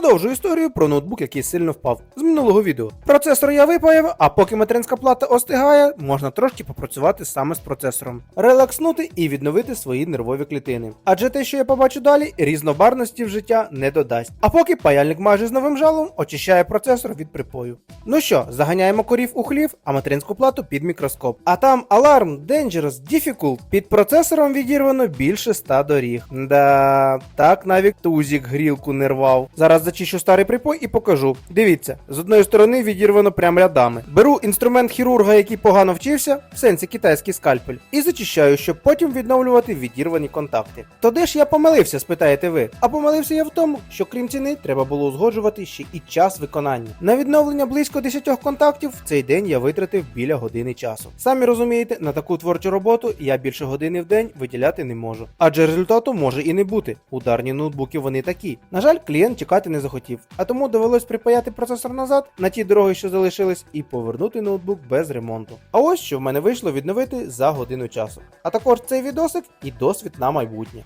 Продовжую історію про ноутбук, який сильно впав з минулого відео. Процесор я випаяв, а поки материнська плата остигає, можна трошки попрацювати саме з процесором, релакснути і відновити свої нервові клітини. Адже те, що я побачу далі, різнобарності в життя не додасть. А поки паяльник майже з новим жалом очищає процесор від припою. Ну що, заганяємо корів у хлів, а материнську плату під мікроскоп. А там аларм, Dangerous, Difficult. Під процесором відірвано більше 100 доріг. Да, так навіть тузік грілку не рвав. Зараз зачищу старий припой і покажу. Дивіться, з одної сторони відірвано прям рядами. Беру інструмент хірурга, який погано вчився, в сенсі китайський скальпель, і зачищаю, щоб потім відновлювати відірвані контакти. То де ж я помилився, спитаєте ви? А помилився я в тому, що крім ціни, треба було узгоджувати ще і час виконання. На відновлення близько 10 контактів в цей день я витратив біля години часу. Самі розумієте, на таку творчу роботу я більше години в день виділяти не можу. Адже результату може і не бути. Ударні ноутбуки вони такі. На жаль, клієнт чекати не захотів, а тому довелось припаяти процесор назад на ті дороги, що залишились, і повернути ноутбук без ремонту. А ось що в мене вийшло відновити за годину часу. А також цей відосик і досвід на майбутнє.